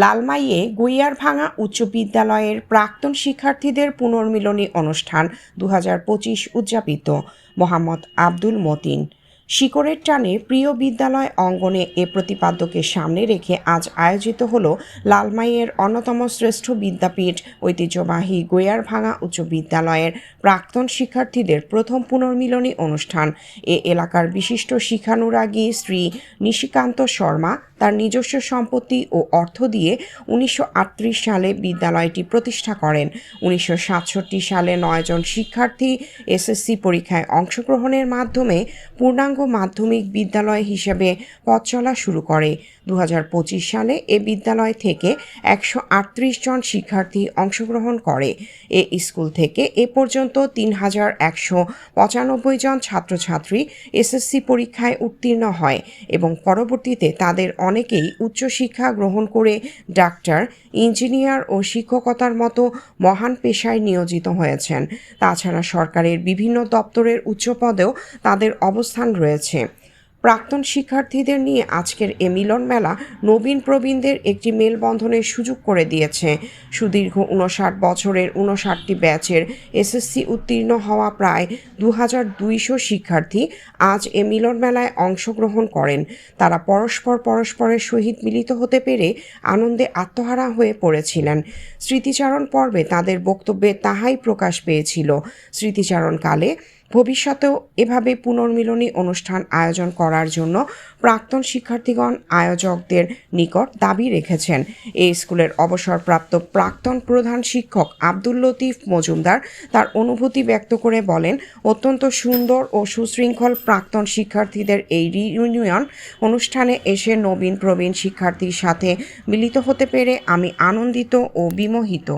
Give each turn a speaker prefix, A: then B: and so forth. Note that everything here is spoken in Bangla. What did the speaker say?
A: লালমাইয়ে গুইয়ারভাঙা উচ্চ বিদ্যালয়ের প্রাক্তন শিক্ষার্থীদের পুনর্মিলনী অনুষ্ঠান দু হাজার পঁচিশ উদযাপিত। মোহাম্মদ আব্দুল মতিন। শিকড়ের টানে প্রিয় বিদ্যালয় অঙ্গনে এ প্রতিপাদ্যকে সামনে রেখে আজ আয়োজিত হল লালমাইয়ের অন্যতম শ্রেষ্ঠ বিদ্যাপীঠ ঐতিহ্যবাহী গোয়ারভাঙা উচ্চ বিদ্যালয়ের প্রাক্তন শিক্ষার্থীদের প্রথম পুনর্মিলনী অনুষ্ঠান। এ এলাকার বিশিষ্ট শিক্ষানুরাগী শ্রী নিশিকান্ত শর্মা তার নিজস্ব সম্পত্তি ও অর্থ দিয়ে উনিশশো আটত্রিশ সালে বিদ্যালয়টি প্রতিষ্ঠা করেন। উনিশশো সাতষট্টি সালে নয়জন শিক্ষার্থী এসএসসি পরীক্ষায় অংশগ্রহণের মাধ্যমে পূর্ণাঙ্গ মাধ্যমিক বিদ্যালয় হিসেবে পথ চলা শুরু করে। দু হাজার পঁচিশ সালে এ বিদ্যালয় থেকে একশো আটত্রিশ জন শিক্ষার্থী অংশগ্রহণ করে। এ স্কুল থেকে এ পর্যন্ত তিন হাজার একশো পঁচানব্বই জন ছাত্রছাত্রী এসএসসি পরীক্ষায় উত্তীর্ণ হয় এবং পরবর্তীতে তাদের অনেকেই উচ্চশিক্ষা গ্রহণ করে ডাক্তার, ইঞ্জিনিয়ার ও শিক্ষকতার মতো মহান পেশায় নিয়োজিত হয়েছেন। তাছাড়া সরকারের বিভিন্ন দপ্তরের উচ্চ পদেও তাদের অবস্থান রয়েছে। প্রাক্তন শিক্ষার্থীদের নিয়ে আজকের এ মিলন মেলা নবীন প্রবীণদের একটি মেলবন্ধনের সুযোগ করে দিয়েছে। সুদীর্ঘ উনষাট বছরের উনষাটটি ব্যাচের এসএসসি উত্তীর্ণ হওয়া প্রায় দু দুইশো শিক্ষার্থী আজ এ মিলন মেলায় অংশগ্রহণ করেন। তারা পরস্পর পরস্পরের সহিত মিলিত হতে পেরে আনন্দে আত্মহারা হয়ে পড়েছিলেন। স্মৃতিচারণ পর্বে তাদের বক্তব্যে তাহাই প্রকাশ পেয়েছিল। স্মৃতিচারণকালে ভবিষ্যতেও এভাবে পুনর্মিলনী অনুষ্ঠান আয়োজন করার জন্য প্রাক্তন শিক্ষার্থীগণ আয়োজকদের নিকট দাবি রেখেছেন। এই স্কুলের অবসরপ্রাপ্ত প্রাক্তন প্রধান শিক্ষক আব্দুল লতিফ মজুমদার তার অনুভূতি ব্যক্ত করে বলেন, অত্যন্ত সুন্দর ও সুশৃঙ্খল প্রাক্তন শিক্ষার্থীদের এই রিউনিয়ন অনুষ্ঠানে এসে নবীন প্রবীণ শিক্ষার্থীর সাথে মিলিত হতে পেরে আমি আনন্দিত ও বিমোহিত।